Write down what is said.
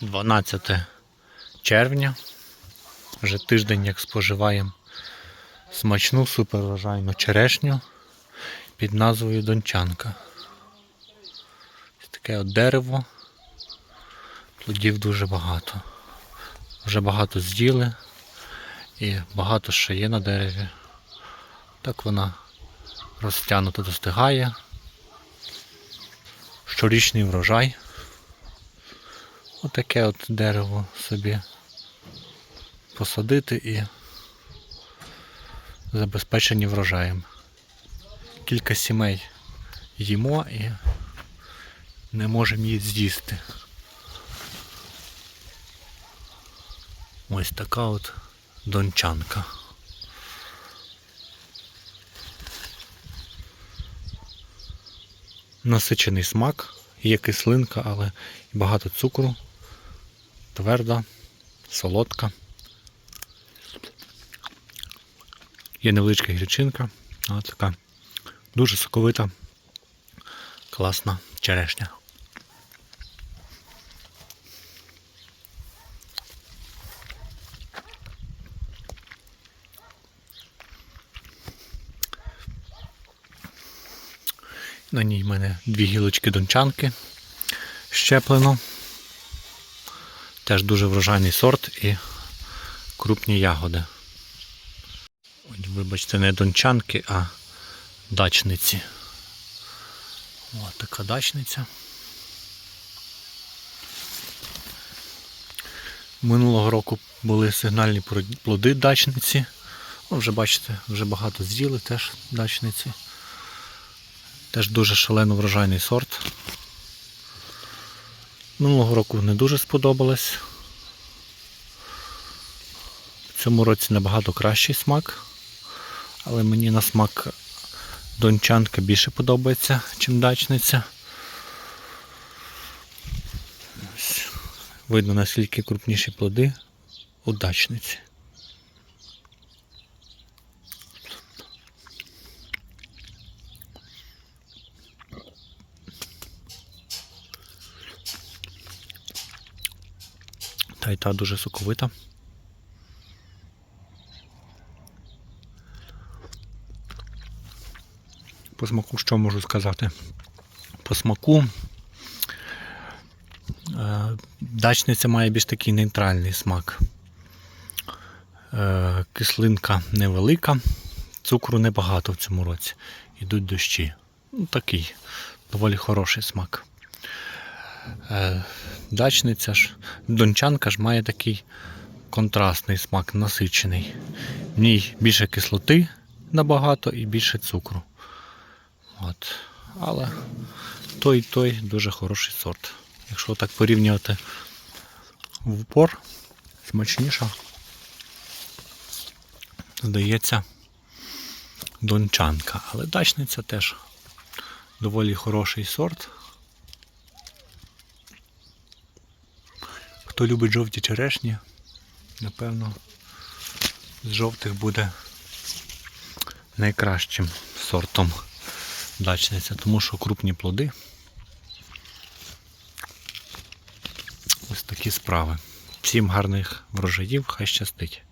12 червня. Вже тиждень як споживаємо смачну суперврожайну черешню під назвою Дончанка. Таке от дерево. Плодів дуже багато. Вже багато з'їли і багато ще є на дереві. Так вона розтягнуто достигає. Щорічний врожай. Отаке от дерево собі посадити і забезпечені врожаєм. Кілька сімей їмо і не можемо її з'їсти. Ось така от дончанка. Насичений смак, є кислинка, але багато цукру, тверда, солодка. Є невеличка гірчинка, але така дуже соковита, класна черешня. На ній в мене дві гілочки дончанки щеплено. Теж дуже врожайний сорт і крупні ягоди. Вибачте, не дончанки, а дачниці. Ось така дачниця. Минулого року були сигнальні плоди дачниці. Ну, вже бачите, вже багато з'їли теж дачниці. Теж дуже шалено врожайний сорт. Минулого року не дуже сподобалось. В цьому році набагато кращий смак, але мені на смак дончанка більше подобається, ніж дачниця. Ось. Видно наскільки крупніші плоди у дачниці. Та й та дуже соковита. По смаку що можу сказати? По смаку е, дачниця має більш такий нейтральний смак. Е, Кислинка невелика, цукру небагато в цьому році. Йдуть дощі. Ну, такий доволі хороший смак. Дачниця ж, дончанка ж має такий контрастний смак, насичений. В ній більше кислоти набагато і більше цукру. От. Але той і той дуже хороший сорт. Якщо так порівнювати в упор, смачніша, здається, дончанка. Але дачниця теж доволі хороший сорт. Хто любить жовті черешні, напевно, з жовтих буде найкращим сортом дачниця, тому що крупні плоди. Ось такі справи. Всім гарних врожаїв, хай щастить.